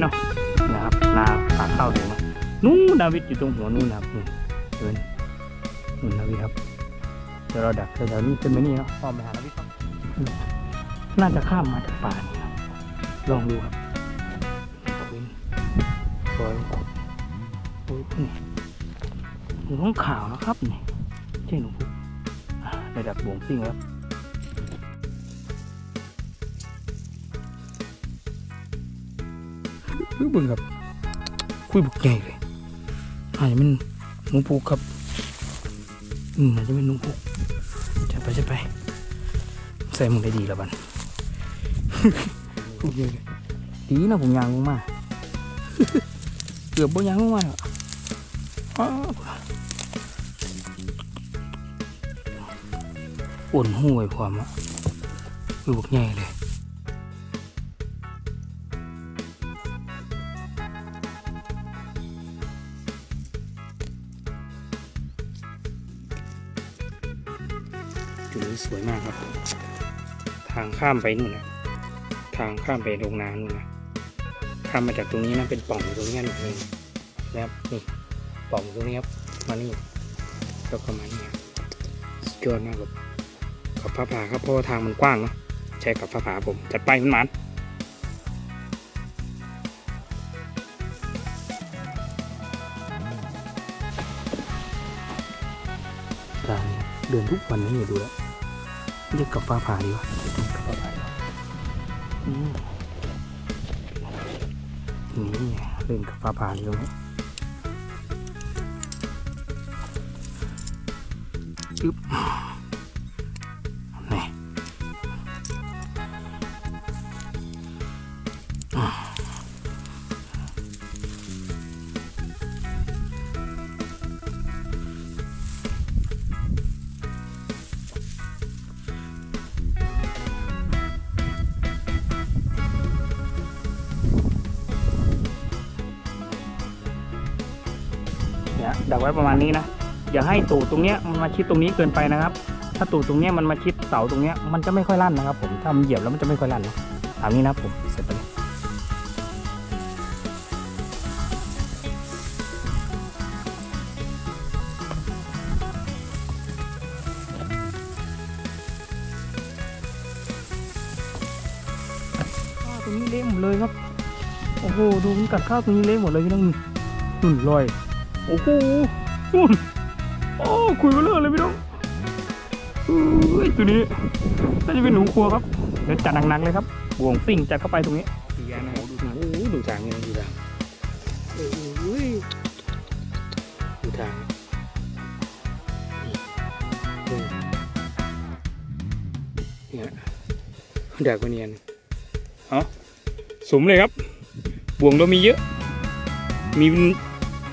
เนาะนะครับนาปากข้าวถึงเนาะนู้นนาวิทย์อยู่ตรงหัวนู้นนะครับนู่นเดินนู่นนาวิทย์ครับเดี๋ยวเราดักแถวๆนี้ขึ้นไปนี่เนาะพอไปหานาวิทย์ครับอืมน่าจะข้ามมาจากป่านี่ครับลองดูครับตะวินสวยโอ้ยนี่หนูต้องขาวนะครับนี่ใช่หนูพุกอ่าในดักบ่วงซิ่งแล้ว คุยเบึงครับ คุยบุกใหญ่เลยอาจจะเป็นหนูปูครับ อืมอาจจะเป็นหนูปูจะไปจะไป ใส่มึงได้ดีแล้วบันคุยใหญ่เลยดีนะผมยางลงมาเกือบบ่ยางลงมากอ่อนห่วยความอะคุยบุกใหญ่เลย วยมากครับ ทางข้ามไปนู่นนะทางข้ามไปโรงนานู่นนะข้ามมาจากตรงนี้นะเป็นป่องตรงนี้หนึ่งเองนะครับนี่ป่องตรงนี้ครับมานี่แล้วก็มานี่สุดยอดมากครับกับฟ้าผ่าครับเพราะว่าทางมันกว้างเนาะใช้กับฟ้าผ่าผมจัดไปมันมันทางเดินทุกวันนี้อยู่ดูแล้ว เรียกกับฟ้าผ่าดีวะเรียกกับฟ้าผ่าดีวะอืมนี่เล่นกับฟ้าผ่าดีตรงนี้จึ๊บ มาณนี้นะอย่าให้ตูดตรงเนี้ยมันมาชิดตรงนี้เกินไปนะครับ ถ้าตูดตรงเนี้ยมันมาชิดเสาตรงเนี้ยมันจะไม่ค่อยลั่นนะครับ ผมถ้ามันเหยียบแล้วมันจะไม่ค่อยลั่นนะตามนี้นะผมเสร็จไปตรงนี้เละหมดเลยครับ โอ้โห ดูมันกัดข้าวตรงนี้เละหมดเลยพี่น้องนุ่นลอย โอ้โห นุ่นโอ้คุยไปเรื่อยเลยพี่น้องเอ้ยตัวนี้น่าจะเป็นหนูครัวครับ เดี๋ยวจัดหนักๆเลยครับบ่วงซิ่งจัดเข้าไปตรงนี้ดีนะดูทางโอ้โหดูทางนี่นะดูทางเอ้ยดูทางนี่เออเนี่ยดักกว่าเนียนเอาสมเลยครับบ่วงเรามีเยอะ มี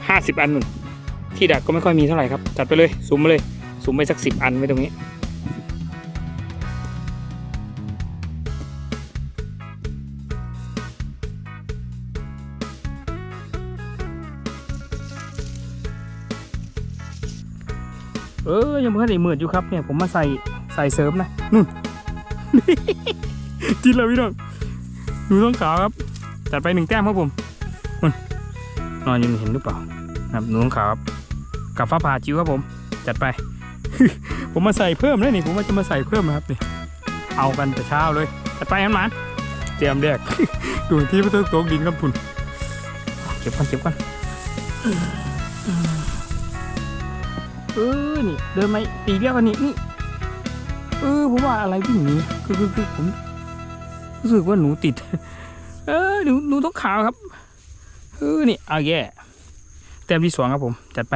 ห้าสิบอันนู่น ที่ดักก็ไม่ค่อยมีเท่าไหร่ครับ จัดไปเลยสุมมาเลยสุมไปสักสิบอันไว้ตรงนี้ เออยังไม่ได้เหมือดอยู่ครับเนี่ยผมมาใส่ใส่เสริมนะนู่นจินแล้วพี่น้องดูต้องขาวครับจัดไปหนึ่งแต้มครับผมนอนยู่นี่เห็นหรือเปล่าครับหนูต้องขาวครับ กับฟ้าผ่าจิ๋วครับผม จัดไป ผมมาใส่เพิ่มเลยนี่ผมว่าจะมาใส่เพิ่มนะครับนี่เอากันแต่เช้าเลยจัดไปครับหมันเตรียมแดกดูที่ประตูต๊ะดินครับพุ่นเก็บก่อนเก็บก่อนเออนี่ เดินมาตีเรียกวันนี้นี่เออผมว่าอะไรวิ่หนีคือคือคือผมรู้สึกว่าหนูติด เออหนูหนูต้องขาวครับเออนี่เอาแย่แต้มที่สองครับผม จัดไป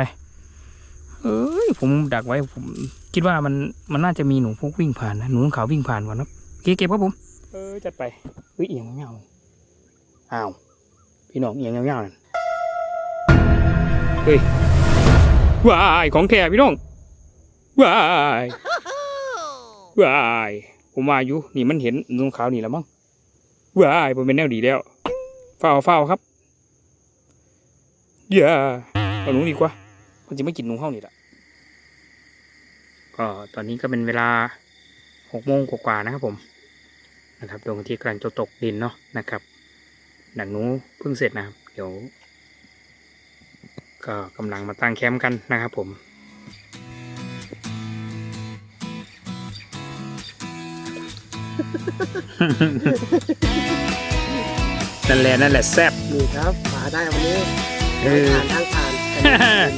เอ้ยผมดักไว้ผมคิดว่ามันมันน่าจะมีหนูพวกวิ่งผ่านนะหนูขาววิ่งผ่านก่อนครับเก็บเก็บครับผมเออจัดไปเฮ้ยเอียงเงาอ้าวพี่น้องเอียงเงาๆนั่นเฮ้ยว้ายของแท้พี่น้องว้ายว้ายผมมาอยู่นี่มันเห็นหนูขาวนี่แล้วมั้งว้ายผมเป็นแนวดีแล้วเฝ้าเฝ้าครับอย่าเอาหนูดีกว่า มันจะไม่กินหนูเข้านี่แหละก็ตอนนี้ก็เป็นเวลาหกโมงกว่าๆนะครับผมนะครับดวงอาทิตย์กำลังจะตกดินเนาะนะครับดักหนูเพิ่งเสร็จนะครับ เดี๋ยว ก็กำลังมาตั้งแคมป์กันนะครับผมนั่นแหละนั่นแหละแซ่บนี่ครับหาได้วันนี้เออทานทาง ทาน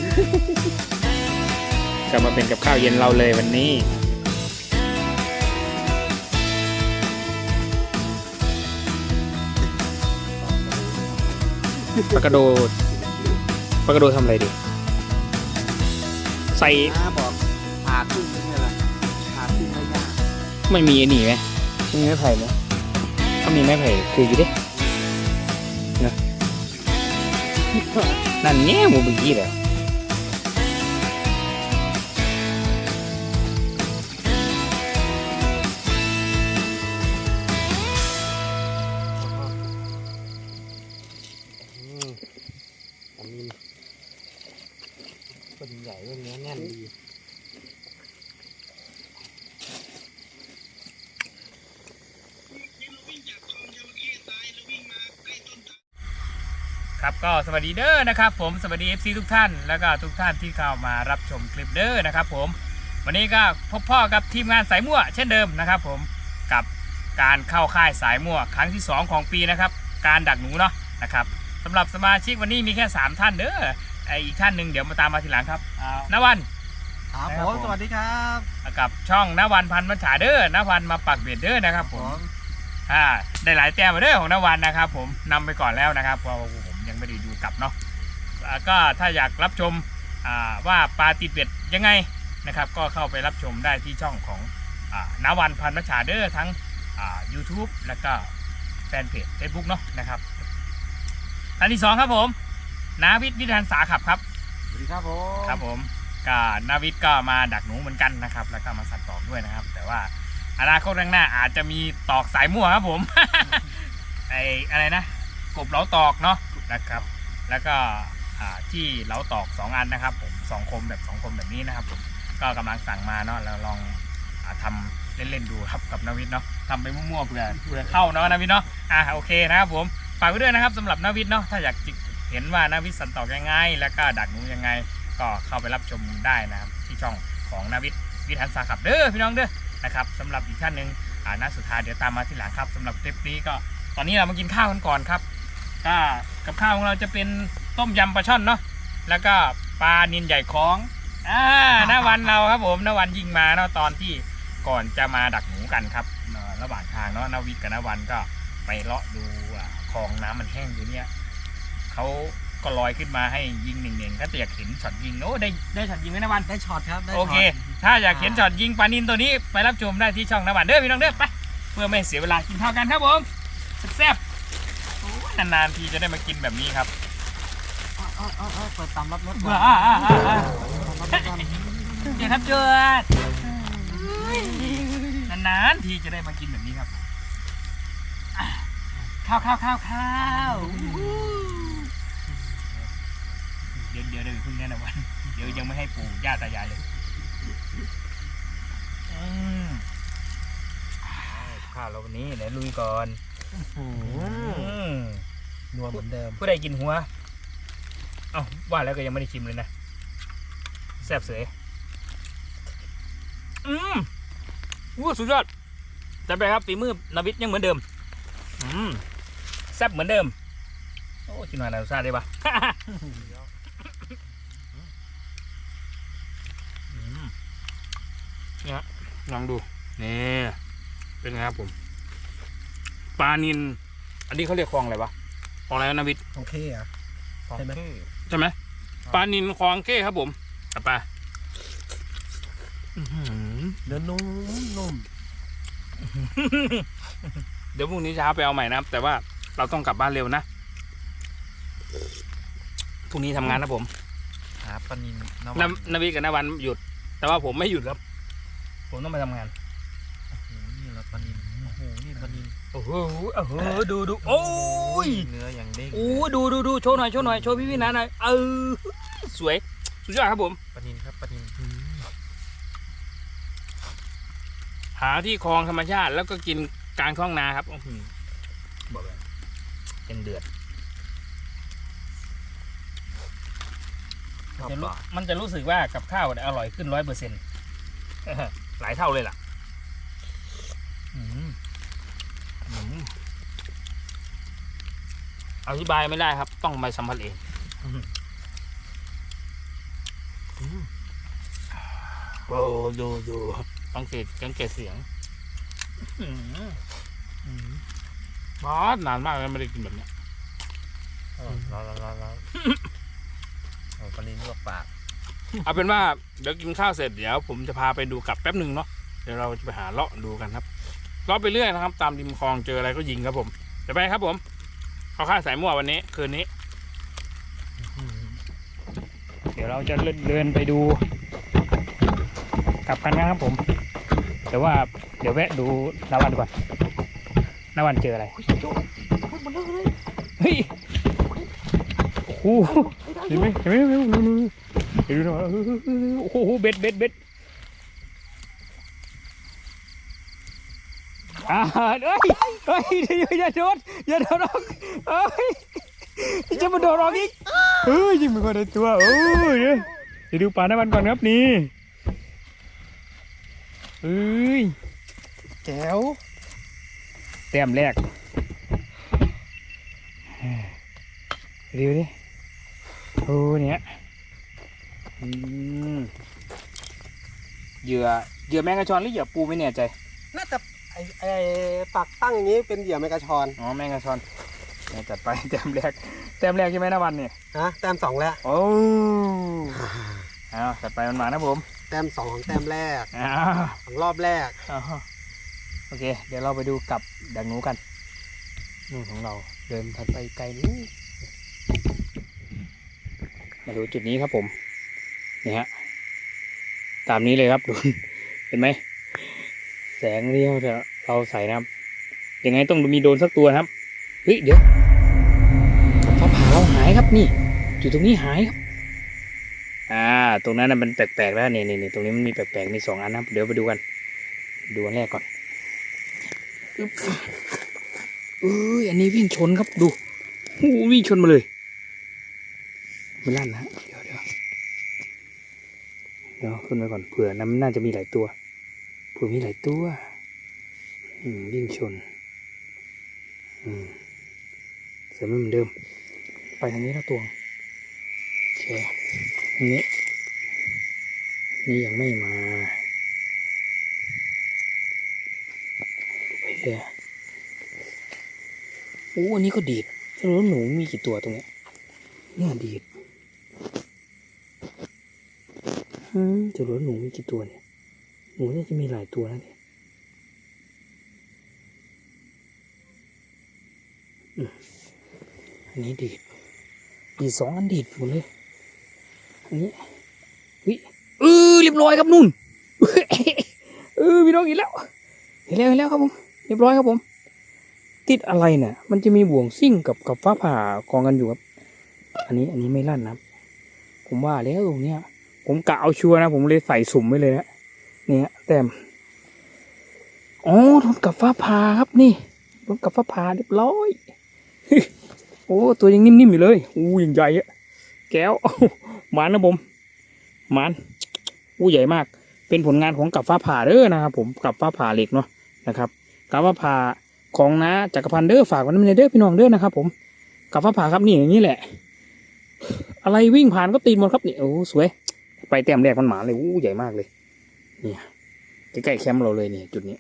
ก็มาเป็นกับข้าวเย็นเราเลยวันนี้ ปลากระโดดปลากระโดดทำอะไรดี ใส่น้าบอกพาขึ้นนี่แหละพาขึ้นไม่ยากไม่มีไอ้นี่ไหมไม่มีไม้ไผ่ไหมถ้ามีไม้ไผ่คืออยู่ดินะ นั่นแง่ห วัสดีเด้อนะครับ ผมสวัสดี FC ทุกท่าน แล้วก็ทุกท่านที่เข้ามารับชมคลิปเด้อนะครับ ผม วันนี้ก็พบพ่อกับทีมงานสายมั่วเช่นเดิมนะครับ ผมกับการเข้าค่ายสายมั่วครั้งที่ 2 ของปีนะครับ การดักหนูเนาะนะครับสำหรับสมาชิกวันนี้มีแค่ 3 ท่านเด้อไออีกท่านหนึ่งเดี๋ยวมาตามมาทีหลังครับนวันครับคผรับมผม สวัสดีครับกับช่องนวันพันธุ์มัจฉาเด้อนวันมาปักเบ็ดเด้อนะครับ ผมอ่าได้หลายแต้มมาเด้อของนวันนะครับ ผมนำไปก่อนแล้วนะครับเพราะว่าผมยังไม่ได้ดู กลับเนาะอ่าก็ถ้าอยากรับชมอ่าว่าปลาติดเบ็ดยังไงนะครับ ก็เข้าไปรับชมได้ที่ช่องของอ่านวันพันธุ์มัจฉาเด้อทั้งอ่า YouTube แล้วก็แฟนเพจ Facebook เนาะนะครับอันที่สองครับผมนาวิทย์วิธันสาขับครับสวัสดีครับผมครับผมก็นาวิทย์ก็มาดักหนูเหมือนกันนะครับ แล้วก็มาสัตว์ตอกด้วยนะครับ แต่ว่าอนาคตข้างหน้าอาจจะมีตอกสายมั่วครับผมไออะไรนะกบเหลาตอกเนาะนะครับ แล้วก็ที่เหลาตอกสองอันนะครับผมสองคมแบบสองคมแบบนี้นะครับผมก็กำลังสั่งมาเนาะแล้วลองอาทำเล่นๆดูครับกับนวิทย์เนาะทำไปมั่วๆเผื่อเผื่อเข้าเนาะนวิทย์เนาะอ่าโอเคนะครับผมฝากไว้ด้วยนะครับสำหรับนวิทย์เนาะถ้าอยากเห็นว่านวิทย์สันตอกยังไง แล้วก็ดักหนูยังไง ก็เข้าไปรับชมได้นะครับที่ช่องของนวิทย์วิทันสาขับเด้อพี่น้องเด้อนะครับสำหรับอีกท่านหนึ่งอ่าน้าสุดท้ายเดี๋ยวตามมาที่หลังครับสำหรับคลิปนี้ก็ตอนนี้เรามากินข้าวกันก่อนครับ ก็กับข้าวของเราจะเป็นต้มยำปลาช่อนเนาะแล้วก็ปลานินใหญ่ของอ่าหน้าวันเราครับผมหน้าวันยิงมาเนาะตอนที่ก่อนจะมาดักหนูกันครับเอ่อระหว่างทางเนาะนาวิทย์กับนาวันก็ไปเลาะดูอ่าคลองน้ำมันแห้งอยู่เนี่ยเขาก็ลอยขึ้นมาให้ยิงหนึ่งๆถ้าอยากเห็นช็อตยิงโอ้ได้ได้ช็อตยิงไหมนาวันได้ช็อตครับได้โอเค ถ้าอยากเห็นช็อตยิงปลานินตัวนี้ไปรับชมได้ที่ช่องน้ำหวานเด้อพี่น้องเด้อไปเพื่อไม่ให้เสียเวลากินข้าวกันครับผมแซ่บๆโอ้ย นานๆทีจะได้มากินแบบนี้ครับช็อตเออเออเออเปิดตามรับรถอ่าอ่าอ่าอ่าตามรับรถก่อนเดี๋ยวครับจวดนานๆทีจะได้มากินแบบนี้ครับอะข้าวข้าวข้าวข้าวเดี๋ยวเดี๋ยวเดี๋ยวเพิ่งแนะนำวันเดี๋ยวยังไม่ให้ปู่ย่าตายายเลยอืมข้าวเราวันนี้เดี๋ยวลุยก่อนโอ้โหอืม นวลเหมือนเดิมผู้ใดกินหัว เอ้าว่าแล้วก็ยังไม่ได้ชิมเลยนะแซ่บเสยอืมว้าสุดยอดจัดไปครับฝีมือนาวิทย์ยังเหมือนเดิม อืมแซ่บเหมือนเดิม โอ้กินหน่อยนะรสชาติได้ปะอืมเนี่ยลองดู นี่ เป็นไงครับผม ปลานิน อันนี้เขาเรียกคลองอะไรวะคลองอะไรนะนาวิทย์โอเคอะ ใช่ไหม ใช่ไหมปลานินคลองเก้ครับผมกลับไปอื้อหือเนื้อนุ่มนุ่มเดี๋ยวพรุ่งนี้เช้าไปเอาใหม่นะครับ แต่ว่าเราต้องกลับบ้านเร็วนะพรุ่งนี้ทำงานนะผมหาปลานินนนนาวิกับนาวันหยุด แต่ว่าผมไม่หยุดครับ ผมต้องไปทำงาน โอ้โหโอ้โหดูดูโอ้ยเนื้ออย่างเด้งโอ้ดูดูดูโชว์หน่อยโชว์หน่อยโชว์พี่พี่นะหน่อยเออสวยสุดยอดครับผมปลานินครับปลานินหาที่คลองธรรมชาติ แล้วก็กินกลางท้องนาครับอื้อหือบอกเลยยังเดือดครับจะรู้มันจะรู้สึกว่ากับข้าวเนี่ยอร่อยขึ้นร้อยเปอร์เซ็นต์หลายเท่าเลยล่ะอืมอืม อธิบายไม่ได้ครับ ต้องไปสัมผัสเองอืมอืมโอ้ดูดูต้องเกตต้องเกตเสียงอืมอืมบอสนานมากแล้วไม่ได้กินแบบเนี้ยร้อนร้อนร้อนร้อนโอ้ปลานินลวกปากเอาเป็นว่าเดี๋ยวกินข้าวเสร็จเดี๋ยวผมจะพาไปดูกลับแป๊บหนึ่งเนาะเดี๋ยวเราจะไปหาเลาะดูกันครับเลาะไปเรื่อยนะครับ ตามริมคลองเจออะไรก็ยิงครับผมจะไปครับผม เขาค่าสายมั่ววันนี้ คืนนี้ เดี๋ยวเราจะเดินไปดู กลับกันนะครับผม แต่ว่าเดี๋ยวแวะดูนาวันก่อนนาวันเจออะไรโจ้พูดมันเลิกเลยเฮ้ยโอ้โหเห็นไหมเห็นไหมเห็นไหมเห็นไหมเห็นไหมโอ้โหเบ็ดเบ็ดเบ็ด อ่าเอ้ยเฮ้ยอย่าโดนอย่าโดนออกเอ้ยจะมาโดนออกอีกเฮ้ยยิงไปคนละตัวโอ้ยเดี๋ยวดูปลาหน้าวันก่อนครับนี่เอ้ยแจ๋วแต้มแรกดูดิโอ้เนี่ยอืมเหยื่อเหยื่อแมงกะชอนหรือเหยื่อปูไม่แน่ใจน่าจะ ไอไอปักตั้งอย่างนี้เป็นเหยื่อแมงกะชอนอ๋อแมงกะชอนเนี่ยจัดไปแต้มแรกแต้มแรกใช่ไหมนะวันเนี่ยฮะแต้มสองแล้วโอ้เอาจัดไปมันมานะผมแต้มสองของแต้มแรกอ้าวของรอบแรกอ้าวโอเค เดี๋ยวเราไปดูกับดังหนูกันนู่นของเราเดินถัดไปไกลนู้นมาดูจุดนี้ครับผมนี่ฮะตามนี้เลยครับดูเห็นไหม แสงเรียวจะเราใส่นะครับยังไงต้องมีโดนสักตัวครับเฮ้ยเดี๋ยวฟ้าผ่าเราหายครับนี่อยู่ตรงนี้หายครับ อ่า ตรงนั้นน่ะมันแปลกๆแล้วนี่นี่นี่ตรงนี้มันมีแปลกๆมีสองอันนะเดี๋ยวไปดูกัน ดูอันแรกก่อนอึ๊บเอ้ยอันนี้วิ่งชนครับดูโอ้วิ่งชนมาเลยไม่ลั่นนะเดี๋ยวเดี๋ยวเดี๋ยวขึ้นไปก่อนเผื่อน้ำน่าจะมีหลายตัว เผื่อมีหลายตัวอืมวิ่งชนอืมเสริมไม่เหมือนเดิม ไปทางนี้แล้วตัวโอเคทางนี้นี่ยังไม่มาไปเลยโอ้อันนี้ก็ดีดสรุปว่าหนูมีกี่ตัวตรงเนี้ยเนี่ยดีดอืมจะรู้ว่าหนูมีกี่ตัวเนี่ย หนูน่าจะมีหลายตัวแล้วเนี่ยอืมอันนี้ดีดดีสองอันดีดหมดเลย อันนี้วิเออเรียบร้อยครับนุ่นเออพี่น้องเห็นแล้ว เห็นแล้วเห็นแล้วครับผม เรียบร้อยครับผม ติดอะไรเนี่ย มันจะมีบ่วงซิ่งกับกับฟ้าผ่ากองกันอยู่ครับ อันนี้อันนี้ไม่ลั่นนะผมว่าแล้วตรงเนี้ย ผมกะเอาชัวร์นะ ผมเลยใส่สุ่มไว้เลยนะ เนี่ยแต้มอ๋อโดนกับฟ้าผ่าครับนี่โดนกับฟ้าผ่าเรียบร้อยโอ้ตัวยังนิ่มๆอยู่เลยอู้ยังใหญ่อะแก้วหมันนะผมหมันอู้ใหญ่มาก เป็นผลงานของกับฟ้าผ่าเด้อนะครับผมกับฟ้าผ่าเหล็กเนาะนะครับกับฟ้าผ่าของน้าจักรพันธ์เด้อฝากไว้ในเด้อพี่น้องเด้อนะครับ ผมกับฟ้าผ่าครับนี่อย่างนี้แหละ อะไรวิ่งผ่านก็ตีนหมดครับนี่โอ้สวย ไปแต้มแรกมันหมาเลยอู้ใหญ่มากเลย เนี่ยใกล้ๆแคมป์เราเลยเนี่ยจุดนี้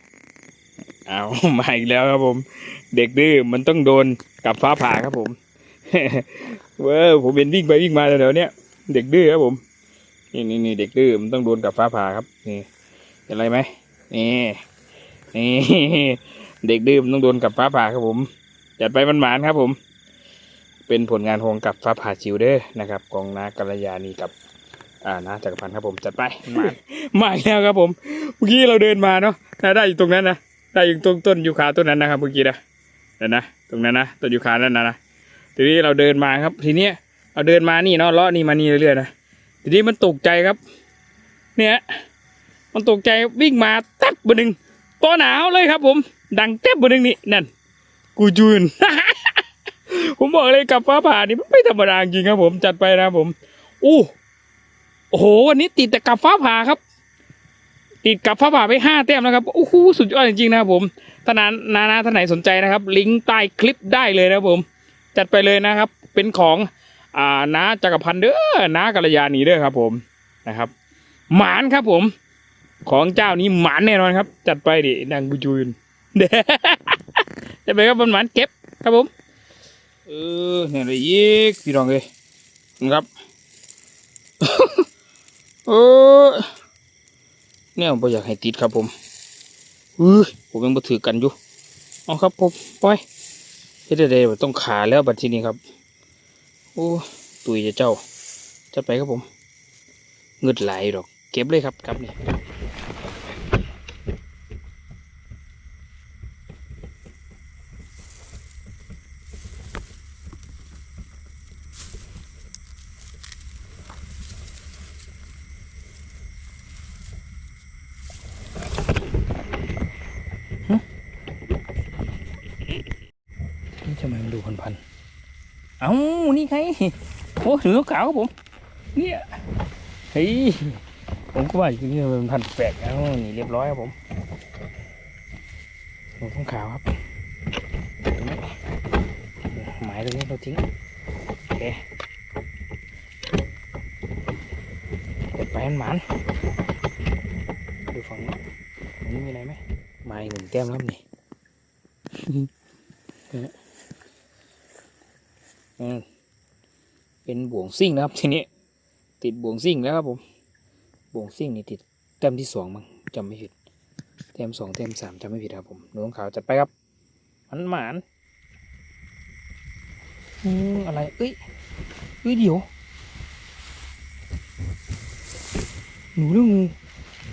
เอามาอีกแล้วครับผม เด็กดื้อมันต้องโดนกับฟ้าผ่าครับผมเว้ยผมเป็นวิ่งไปวิ่งมาแถวๆเนี้ยเด็กดื้อครับผม นี่นี่นี่เด็กดื้อมันต้องโดนกับฟ้าผ่าครับ นี่เห็นอะไรไหมนี่นี่เด็กดื้อมันต้องโดนกับฟ้าผ่าครับผมจัดไปมันหมานครับผม เป็นผลงานของกับฟ้าผ่าจิวเดอร์นะครับกองนากัลยานีกับ อ่านะจักรพันธ์ครับผมจัดไปหมานมาอีกแล้วครับผมเมื่อกี้เราเดินมาเนาะน่าได้อยู่ตรงนั้นนะได้อยู่ตรงต้นยูคาต้นนั้นนะครับเมื่อกี้นะเดี๋ยวนะตรงนั้นนะต้นยูคานั่นนะนะทีนี้เราเดินมาครับ ทีเนี้ยเราเดินมานี่เนาะเลาะนี่มานี่เรื่อยๆนะทีนี้มันตกใจครับ เนี่ยมันตกใจวิ่งมาแทบบนหนึ่งตัวหนาวเลยครับ ผม ดังแทบบนหนึ่งนี่นั่น กูจูนผมบอกเลยกับฟ้าผ่านี่ไม่ธรรมดาจริงครับผมจัดไปนะครับผมอู้ โอ้โห วันนี้ติดแต่กับฟ้าผ่าครับ ติดกับฟ้าผ่าไปห้าแต้มนะครับโอ้โหสุดยอดจริงๆนะครับผมถ้านานานาท่านไหนสนใจนะครับ ลิงก์ใต้คลิปได้เลยนะครับผม จัดไปเลยนะครับ เป็นของอ่าน้าจักรพันธ์เด้อน้ากัลยาณีเด้อครับ ผมนะครับ หมานครับผม ของเจ้านี้หมานแน่นอนครับ จัดไปดินางบุจูนเด้จะไปครับบนหมานเก็บครับผมเออเนี่ยอะไรอีกพี่น้องเลยนะครับ เออเนี่ยผมบ่อยากให้ติดครับผมเออผมยังบ่ถือกันอยู่เอาครับผมปล่อยเฮ็ดได้ๆต้องขาแล้วบัดทีนี้ครับ โอ้ตุยจะเจ้าจะไปครับผมเงึดไหลายดอก เก็บเลยครับครับนี่นี่ทำไมมันดูพันๆ เอ้า นี่ไง โอ้ ถือนกขาวครับผม เนี่ยเฮ้ยผมก็ว่าอยู่นี่มันพันแปลกเอ้านี่เรียบร้อยครับผมนกขาวครับตรงนี้หมายตรงนี้เราทิ้งโอเคเปิดไปมันหมานดูฝั่งนี้ฝั่งนี้มีอะไรไหมไม้หนึ่งแต้มครับนี่ อืม เป็นบ่วงซิ่งนะครับ ทีนี้ ติดบ่วงซิ่งแล้วครับผมบ่วงซิ่งนี่ติดแต้มที่สองมั้งจำไม่ผิดแต้มสองแต้มสามจำไม่ผิดครับผมหนูของขาวจัดไปครับมันหมานอืมอะไรเอ้ยเอ้ยเดี๋ยวหนูเรื่องงู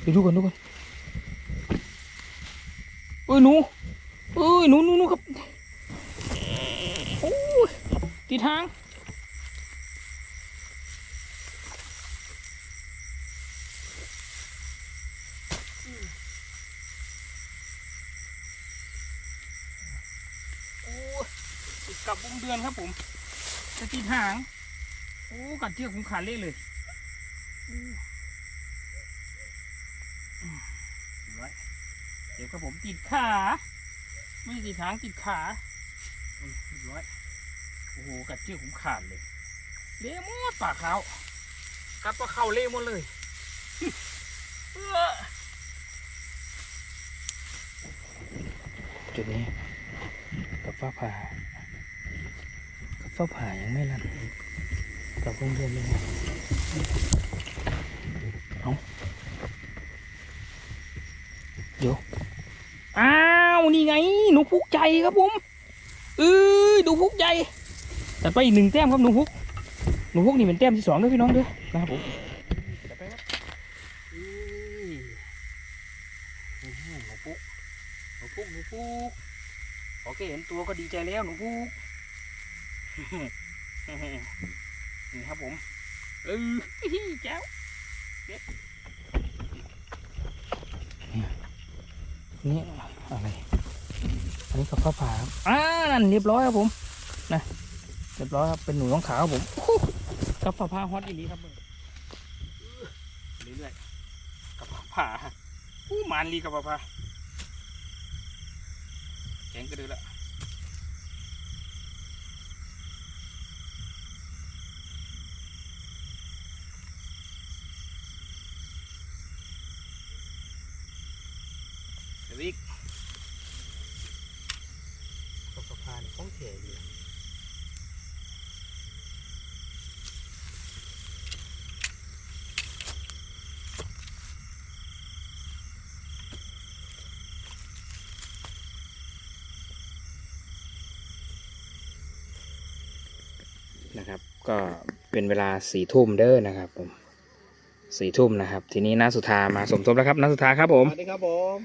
เดี๋ยวดูก่อนดูก่อนเอ้ยหนูเอ้ยหนูหนูหนูครับโอ้ยตีทาง อนครับผมจะติดหาง โอ้ กัดเชือกผมขาดเละเลยร้อืมไว้เดี๋ยวครับผมติดขา ไม่ติดหางติดขาร้อยโอ้โห กัดเชือกผมขาดเลย เละหมดปากเขากัดปลาเขาเละหมดเลยเอื้อจุดนี้กับฟ้าผ่า ฟ้าผ่ายังไม่รันกับเพื่อนเพื่อนเลยเอาเดี๋ยวอ้าวนี่ไงหนูพุกใจครับผมเอ้ยหนูพุกใหญ่จัดไปอีกหนึ่งแต้มครับหนูพุกหนูพุกนี่เป็นแต้มที่สองด้วยพี่น้องด้วยนะครับผมจัดไปครับเอ้ยหนูพุกหนูพุกหนูพุกโอเคเห็นตัวก็ดีใจแล้วหนูพุก นี่ครับผมเออแจ้วเด็ดเนี่ยนี่อะไร อันนี้กับฟ้าผ่าครับอ่านั่นเรียบร้อยครับผม นะ เรียบร้อยครับ เป็นหนูน้องขาวครับผมโอ้โหกับฟ้าผ่าฮอตอีนี้ครับมึงเรื่อยๆกับฟ้าผ่าอู้หมานลีกับฟ้าผ่าแข็งกระดือละเดี๋ยวอีก กับสะพานของเถอยู่นะครับ ก็เป็นเวลาสี่ทุ่มเด้อนะครับผมสี่ทุ่มนะครับ ทีนี้น้าสุธามาสมทบแล้วครับน้าสุธาครับผมสวัสดีครับผม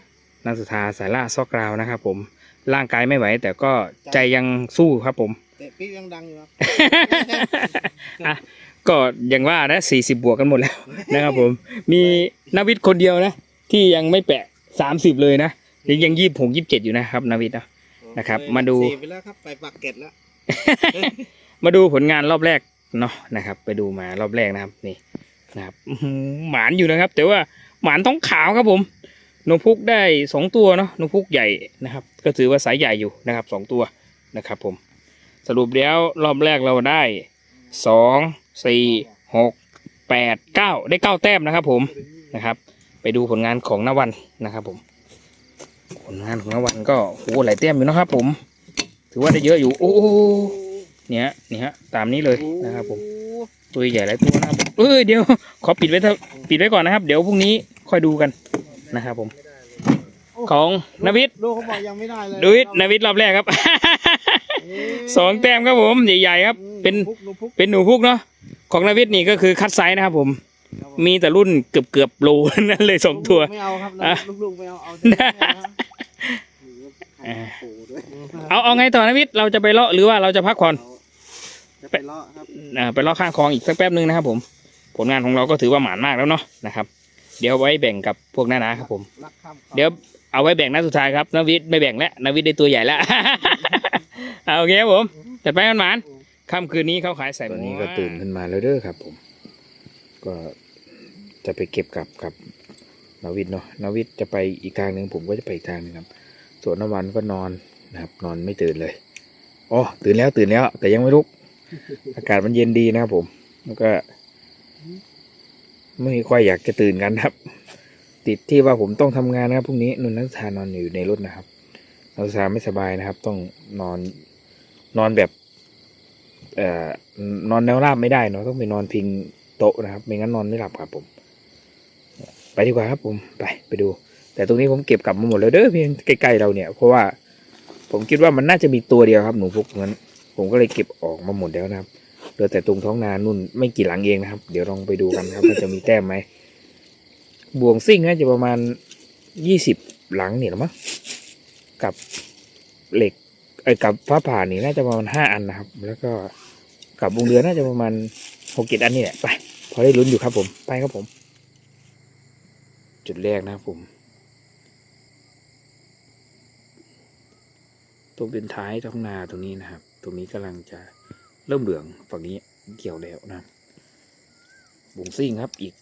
นักสุธาสายล่าซอกกราวนะครับ ผมร่างกายไม่ไหว แต่ก็ใจยังสู้ครับผมเตะปี๊บยังดังอยู่ครับอะก็อย่างว่านะสี่สิบบวกกันหมดแล้วนะครับ ผม มีนาวิทย์คนเดียวนะ ที่ยังไม่แปะสามสิบเลยนะยังยังยี่หกยี่สิบเจ็ดอยู่นะครับนาวิทย์นะนะครับ มาดูสี่ไปแล้วครับไปปากเกร็ดแล้ว มาดูผลงานรอบแรกเนาะนะครับ ไปดูมารอบแรกนะครับนี่นะครับหมานอยู่นะครับ แต่ว่าหมานท้องขาวครับผมนกพุกได้สองตัวเนาะนกพุกใหญ่นะครับ ก็ถือว่าสายใหญ่อยู่นะครับสองตัวนะครับผมสรุปแล้วรอบแรกเราได้สองสี่หกแปดเก้าได้เก้าแต้มนะครับ ผมนะครับ ไปดูผลงานของนวันนะครับ ผม ผลงานของนวันก็โหหลายแต้มอยู่นะครับ ผม ถือว่าได้เยอะอยู่ โอ้ โหเนี่ยนี่ฮะตามนี้เลยนะครับผมตัวใหญ่หลายตัวนะครับเอ้ยเดี๋ยวขอปิดไว้เถอะปิดไว้ก่อนนะครับ เดี๋ยวพรุ่งนี้ค่อยดูกันนะครับผมของนวิทย์ลูกเขาบอกยังไม่ได้เลยนวิทย์นวิทย์รอบแรกครับเอ๊ะสองแต้มครับผมใหญ่ๆครับอืมเป็นพุกลูกพุกเป็นหนูพุกเนาะของนวิทย์นี่ก็คือคัดไซส์นะครับผมครับผมีแต่รุ่นเกือบเกือบๆโลนั่นเลยสองตัวไม่เอาครับอะลูกๆไม่เอาเอาแต่แม่นะอ่าโอ้โหด้วยเอาเอาไงต่อนวิทย์เราจะไปเลาะหรือว่าเราจะพักผ่อน จะไปเลาะครับอ่าไปเลาะข้างคลองอีกสักแป๊บนึงนะครับผม ผลงานของเราก็ถือว่าหมานมากแล้วเนาะนะครับ เดี๋ยวไว้แบ่งกับพวกน้านาครับผม รักข้ามขาเดี๋ยวเอาไว้แบ่งนัดสุดท้ายครับนวิทย์ไม่แบ่งแล้วนวิทย์ได้ตัวใหญ่แล้ว เอาโอเคครับผมจัดไปกันหมานค่ำคืนนี้เขาขายใส่ตอนนี้ก็ตื่นขึ้นมาแล้วเด้อครับผม ก็จะไปเก็บกับกับนวิทย์เนาะนวิทย์จะไปอีกทางหนึ่งผมก็จะไปอีกทางหนึงครับ ส่วนน้ำวันก็นอนนะครับ นอนไม่ตื่นเลยอ๋อตื่นแล้วตื่นแล้ว แต่ยังไม่ลุก อากาศมันเย็นดีนะครับผม แล้วก็ ไม่ค่อยอยากจะตื่นกันครับ ติดที่ว่าผมต้องทำงานนะครับพรุ่งนี้นุ่นนักศึกษานอนอยู่ในรถนะครับนักศึกษาไม่สบายนะครับ ต้องนอนนอนแบบเอ่อนอนแนวราบไม่ได้เนาะต้องไปนอนพิงโต๊ะนะครับ ไม่งั้นนอนไม่หลับครับผม ไปดีกว่าครับผมไปไปดู แต่ตรงนี้ผมเก็บกลับมาหมดแล้วเด้อเพียงใกล้ๆเราเนี่ย เพราะว่าผมคิดว่ามันน่าจะมีตัวเดียวครับหนูพวกนั้น ผมก็เลยเก็บออกมาหมดแล้วนะครับเหลือแต่ตรงท้องนานุ่นไม่กี่หลังเองนะครับ เดี๋ยวลองไปดูกันครับว่าจะมีแต้มไหมบ่วงซิ่งน่าจะประมาณยี่สิบหลังเนี่ยหรอมั้งกับเหล็กไอ้กับฟ้าผ่านี่น่าจะประมาณห้าอันนะครับ แล้วก็กับวงเรือน่าจะประมาณหกเจ็ดอันนี่แหละไปพอได้ลุ้นอยู่ครับผมไปครับผม จุดแรกนะครับผมตรงเป็นท้ายท้องนาตรงนี้นะครับ ตรงนี้กำลังจะเริ่มเหลืองฝั่งนี้เกี่ยวแล้วนะบบวงซิ่งครับอีก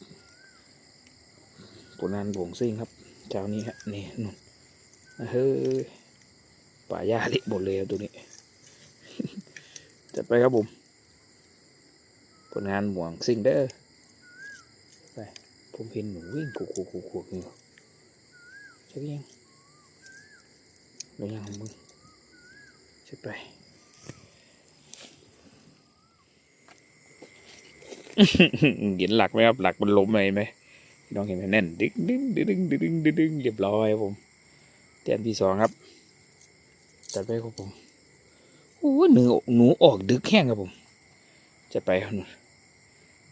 ผลงานบวงซิ่งครับเจ้านี้ฮะนี่นุ่นเฮ้ยป่าหญ้าเละหมดเลยครับตัวนี้จัดไปครับผมผลงานบวงซิ่งเด้อไปผมเห็นหนูวิ่งกูกูกูกูอยู่ใช่ยังหรือยังของมึงใช่ไป เห็นหลักไหมครับ หลักมันล้มเลยไหมน้องเห็นไหมแน่น ดึงดึงดึงดึงดึงดึงดึงเรียบร้อยครับผมแต้มที่สองครับ จัดไปครับผมโอ้หนูหนูออกดึกแห้งครับผมจัดไปครับหนู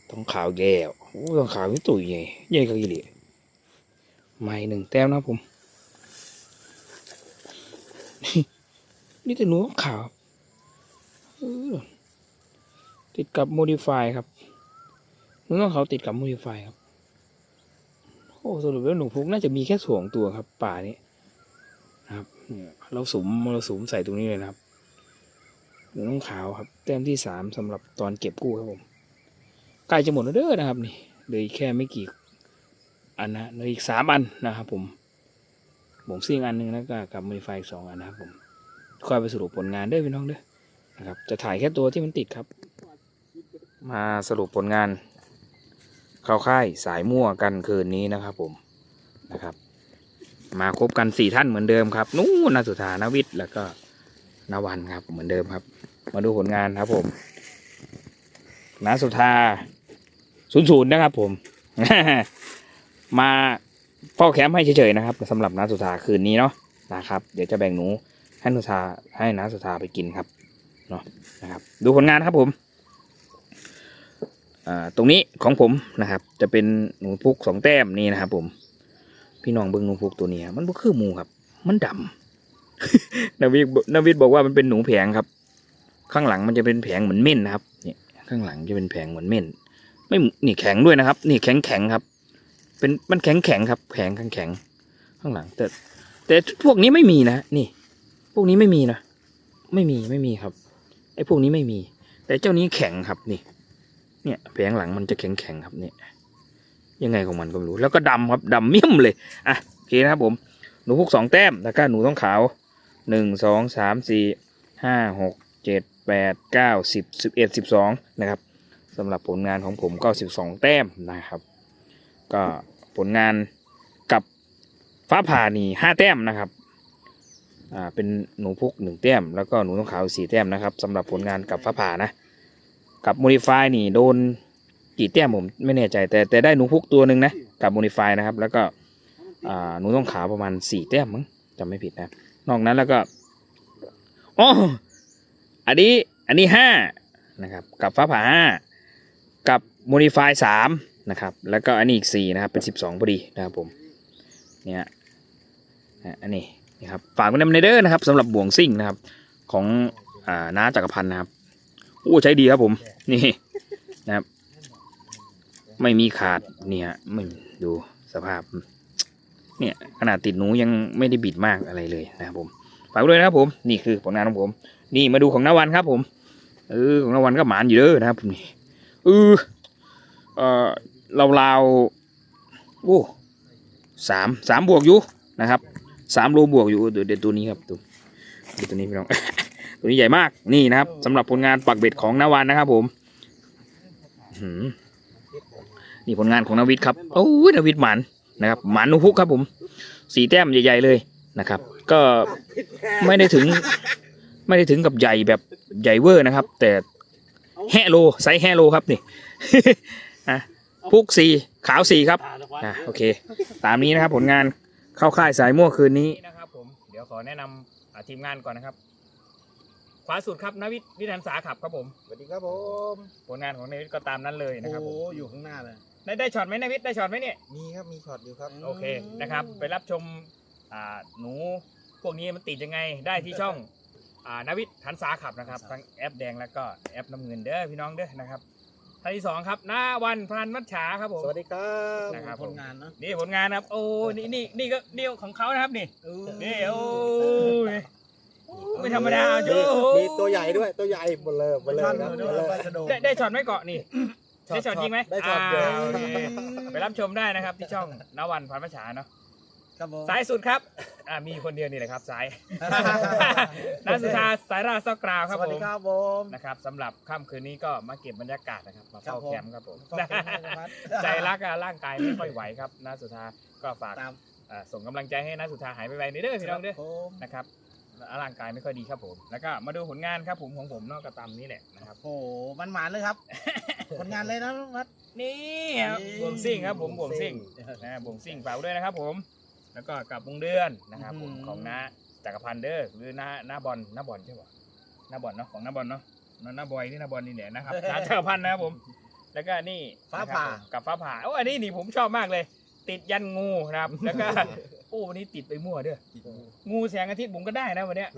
ต้องขาวแก้วโอ้ต้องขาวนี่ตุ๋ยใหญ่ใหญ่กว่าอีหลีไม่หนึ่งแต้มนะครับผม นี่แต่หนูขาวติดกับ modify ครับ หนูต้องเขาวติดกับ modify ครับ โอ้สรุปแล้วหนูพุกน่าจะมีแค่สองตัวครับ ป่านี้นะครับเราสมเราสมใส่ตรงนี้เลยนะครับหนูต้องขาวครับ แต้มที่สามสำหรับตอนเก็บกู้ครับผมใกล้จะหมดแล้วเด้อนะครับ นี่เหลยแค่ไม่กี่อันนะเหลยอีกสามอันนะครับผมผมซิ่งอันหนึ่งแล้วก็กับ modify อีกสองอันนะครับผมคอยไปสรุปผลงานเด้อพี่น้องเด้อนะครับ จะถ่ายแค่ตัวที่มันติดครับ มาสรุปผลงาน เข้าค่ายสายมั่วกันคืนนี้นะครับ ผมนะครับ มาคบกันสี่ท่านเหมือนเดิมครับ นู้นนาสุธานวิทย์แล้วก็นวันครับเหมือนเดิมครับ มาดูผลงานครับ ผมนาสุธาศูนย์ศูนย์นะครับ ผม มาเฝ้าแคมป์ให้เฉยๆนะครับสำหรับนาสุธาคืนนี้เนาะนะครับ เดี๋ยวจะแบ่งหนูให้นุชาให้นาสุธาไปกินครับเนาะนะครับ ดูผลงานครับผม ตรงนี้ของผมนะครับ จะเป็นหนูพุกสองแต้มนี่นะครับ ผม พี่น้องเบิ้งหนูพุกตัวนี้มันบ่คือหมูครับ มันดำนาวิทนาวิทบอกว่ามันเป็นหนูแผงครับ ข้างหลังมันจะเป็นแผงเหมือนเม่นนะครับเนี่ยข้างหลังจะเป็นแผงเหมือนเม่น ไม่นี่แข็งด้วยนะครับ นี่แข็งแข็งครับ เป็นมันแข็งแข็งครับแผงแข็งแข็ง ข้างหลัง แต่ แต่พวกนี้ไม่มีนะนี่ พวกนี้ไม่มีนะไม่มีไม่มีครับไอ้พวกนี้ไม่มี แต่เจ้านี้แข็งครับนี่ เนี่ยแผงหลังมันจะแข็งแข็งครับเนี่ยยังไงของมันก็ไม่รู้แล้วก็ดำครับดำเมี่ยมเลยอะโอเคนะครับผมหนูพุกสองแต้มแล้วก็หนูต้องขาวหนึ่งสองสามสี่ห้าหกเจ็ดแปดเก้าสิบสิบเอ็ดสิบสองนะครับสำหรับผลงานของผมก็สิบสองแต้มนะครับ ก็ผลงานกับฟ้าผ่านี่ห้าแต้มนะครับอ่าเป็นหนูพุกหนึ่งแต้มแล้วก็หนูต้องขาวสี่แต้มนะครับสำหรับผลงานกับฟ้าผ่านะ กับโมดิฟายนี่โดนกี่แต้มผมไม่แน่ใจ แต่แต่ได้หนูพุกตัวหนึ่งนะกับโมดิฟายนะครับ แล้วก็หนูต้องขาวประมาณสี่แต้มมั้งจำไม่ผิดนะ นอกนั้นแล้วก็อ๋ออันนี้อันนี้ห้านะครับกับฟ้าผ่าห้ากับโมดิฟายสามนะครับแล้วก็อันนี้อีกสี่นะครับเป็นสิบสองพอดีนะครับผมเนี่ยอันนี้นี่ครับฝากไว้ในเด้อนะครับสำหรับบ่วงซิ่งนะครับของอน้าจักรพันธ์นะครับ โอ้ใช้ดีครับผม นี่นะครับ ไม่มีขาดเนี่ยไม่ดูสภาพ เนี่ยขนาดติดหนูยังไม่ได้บิดมากอะไรเลยนะครับผมฝากไว้ด้วยนะครับผม นี่คือผลงานของผม นี่มาดูของนาวันครับผมเออของนาวันก็หมานอยู่เด้อนะครับผมนี่เออเออเราราวๆโอ้สามสามบวกอยู่นะครับสามโลบวกอยู่เดี๋ยวเดี๋ยวตัวนี้ครับตัวเดี๋ยวตัวนี้พี่น้อง ตัวนี้ใหญ่มากนี่นะครับสำหรับผลงานปักเบ็ดของนาวันนะครับ ผมอื้อหือนี่ผลงานของนาวิทย์ครับโอ้ยนาวิทย์หมันนะครับหมันนุพุกครับ ผมสีแต้มใหญ่ ๆเลยนะครับ ก็ไม่ได้ถึง ไม่ได้ถึงกับใหญ่แบบใหญ่เวอร์นะครับ แต่แฮโลไซส์แฮโลครับนี่อะพุกสีขาวสีครับอะโอเค ตามนี้นะครับผลงานเข้าค่ายสายมั่วคืนนี้นะครับ ผมเดี๋ยวขอแนะนำอ่าทีมงานก่อนนะครับ ขวาสุดครับนวิทย์วิทันสาขับครับผม สวัสดีครับผมผลงานของนวิทย์ก็ตามนั้นเลยนะครับโอ้ผมโหอยู่ข้างหน้าเลยได้ได้ช็อตไหมนวิทย์ได้ช็อตไหมเนี่ย มีครับมีช็อตอยู่ครับ โอเคนะครับไปรับชมอ่าหนูพวกนี้มันติดยังไงได้ที่ช่องอ่านวิทย์ทันสาขับนะครับทั้งแอปแดงแล้วก็แอปน้ำเงินเด้อพี่น้องเด้อนะครับท่านที่สองครับหน้าวันพันมัชชาครับผม สวัสดีครับนะ ครับผลงานเนาะนี่ผลงานนะครับ โอ้นี่นี่นี่ก็นี่ของเขานะครับนี่นี่โอ้ย ไม่ธรรมดาโจ้มีตัวใหญ่ด้วยตัวใหญ่เบลอเบลอครับด้เบวยลอปลาชะโดได้ได้ช็อตไหมเกาะนี่ได้ช็อตจริงไหมได้ช็อตเดียวาโอเคไปรับชมได้นะครับ ที่ช่องนวันพันมัชชาเนาะครับผมซ้ายสุดครับอ่ามีคนเดียวนี่แหละครับซ้ายนักสุธาสายราชซอกกราวครับสวัสผดีมครับผมนะครับสำหรับค่ำคืนนี้ก็มาเก็บบรรยากาศนะครับมาเฝ้าครับผมแคมป์ครับผมขอบคุณนะครับใจรักอะร่างกายไม่ค่อยไหวครับนักสุธาก็ฝากตามอ่าส่งกำลังใจให้นักสุธาหายไปไวๆเด้อพี่น้องเด้อผมนะครับ ร่างกายไม่ค่อยดีครับผม แล้วก็มาดูผลงานครับผมของผมนอกกระตำนี่แหละนะครับ โอ้โหมันหมานเลยครับ ผลงานเลยนะวัด นี่ครับนี่ บวงซิ่งครับผมบวงซิ่งนะบวงซิ่งฝากไว้ด้วยนะครับผม แล้วก็กับวงเดือนนะครับผมอืม ของน้าจักรพันธ์เด้อหรือน้าน้าบอลน้าบอลใช่ปะน้าบอลเนาะของน้าบอลเนาะน้าน้าบอยนี่น้าบอลนี่แหละนะครับน้าจักรพันธ์นะครับผม แล้วก็นี่ฟ้านะครับผ่าผมกับฟ้าผ่าโอ้อันนี้นี่ผมชอบมากเลย ติดยันงูนะครับ แล้วก็ โอ้วันนี้ติดไปมั่วเด้องูแสงอาทิตย์ผมก็ได้นะวันเนี้ย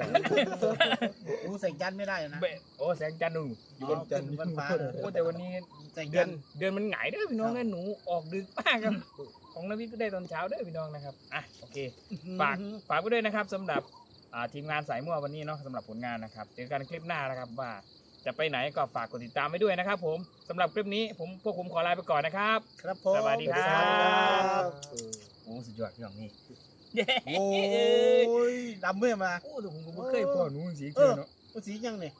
รู้เสกยันไม่ได้นะเบะโอ้แสงจันทร์หนุ่มอยู่บนจันทร์บนฟ้าโอ้แต่วันนี้เสกเดืยัอนนเดือนมันหงายเด้อพี่น้องเอ้ยหนูออกดึกมากครับของนวิทย์ก็ได้ตอนเช้าเด้อพี่น้องนะครับอะโอเคฝากฝากไว้ด้วยนะครับสำหรับอ่าทีมงานสายมั่ววันนี้เนาะสำหรับผลงานนะครับเจอกันคลิปหน้านะครับว่าจะไปไหนก็ฝากกดติดตามไว้ด้วยนะครับ ผมสำหรับคลิปนี้ผมพวกผมขอลาไปก่อนนะครับ ครับผมสวัสดีครับบ โอ้สุดยอดพี่น้องนี่โอ้ยดำเมื่อมาโอ้แต่ผมก็บ่เคยพอหนูสีเอเขียวอเนาะสียังเนี่ย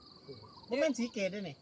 มันเป็นสีเกตด้วยนี่